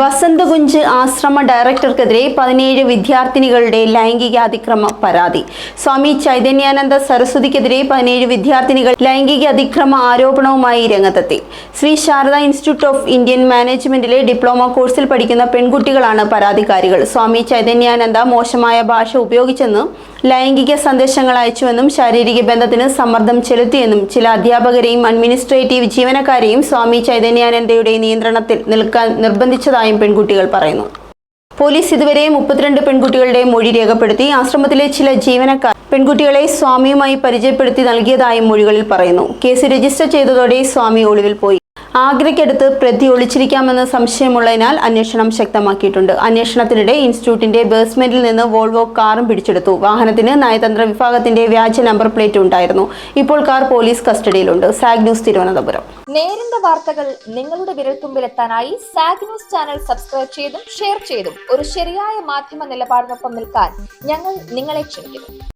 വസന്തകുഞ്ച് ആശ്രമ ഡയറക്ടർക്കെതിരെ പതിനേഴ് വിദ്യാർത്ഥിനികളുടെ ലൈംഗികാതിക്രമ പരാതി. സ്വാമി ചൈതന്യാനന്ദ സരസ്വതിക്കെതിരെ പതിനേഴ് വിദ്യാർത്ഥിനികൾ ലൈംഗിക അതിക്രമ ആരോപണവുമായി രംഗത്തെത്തി. Sree Sarada institute of Indian മാനേജ്മെന്റിലെ diploma കോഴ്സിൽ പഠിക്കുന്ന പെൺകുട്ടികളാണ് പരാതിക്കാരികൾ. സ്വാമി ചൈതന്യാനന്ദ മോശമായ ഭാഷ ഉപയോഗിച്ചെന്നും ലൈംഗിക സന്ദേശങ്ങൾ അയച്ചുവെന്നും ശാരീരിക ബന്ധത്തിന് സമ്മർദ്ദം ചെലുത്തിയെന്നും ചില അധ്യാപകരെയും അഡ്മിനിസ്ട്രേറ്റീവ് ജീവനക്കാരെയും സ്വാമി ചൈതന്യാനന്ദയുടെ നിയന്ത്രണത്തിൽ നിൽക്കാൻ നിർബന്ധിച്ചതായും പെൺകുട്ടികൾ പറയുന്നു. പോലീസ് ഇതുവരെ മുപ്പത്തിരണ്ട് പെൺകുട്ടികളുടെ മൊഴി രേഖപ്പെടുത്തി ആശ്രമത്തിലെ ചില ജീവനക്കാർ പെൺകുട്ടികളെ സ്വാമിയുമായി പരിചയപ്പെടുത്തി നൽകിയതായും മൊഴികളിൽ പറയുന്നു. കേസ് രജിസ്റ്റർ ചെയ്തതോടെ സ്വാമി ഒളിവിൽ പോയി. ആഗ്രയ്ക്കടുത്ത് പ്രതി ഒളിച്ചിരിക്കാമെന്ന് സംശയമുള്ളതിനാൽ അന്വേഷണം ശക്തമാക്കിയിട്ടുണ്ട്. അന്വേഷണത്തിനിടെ ഇൻസ്റ്റിറ്റ്യൂട്ടിന്റെ ബേസ്മെന്റിൽ നിന്ന് വോൾവോ കാറും പിടിച്ചെടുത്തു. വാഹനത്തിന് നയതന്ത്ര വിഭാഗത്തിന്റെ വ്യാജ നമ്പർ പ്ലേറ്റ് ഉണ്ടായിരുന്നു. ഇപ്പോൾ car police കസ്റ്റഡിയിലുണ്ട്. Zag News Thiruvananthapuram. നേരിന്റെ വാർത്തകൾ നിങ്ങളുടെ വിരൽത്തുമ്പിലെത്താനായി സാഗ് ന്യൂസ് ചാനൽ സബ്സ്ക്രൈബ് ചെയ്തും ഷെയർ ചെയ്തും ഒരു ശരിയായ മാധ്യമ നിലപാടിനൊപ്പം നിൽക്കാൻ ഞങ്ങൾ നിങ്ങളെ ക്ഷണിക്കുന്നു.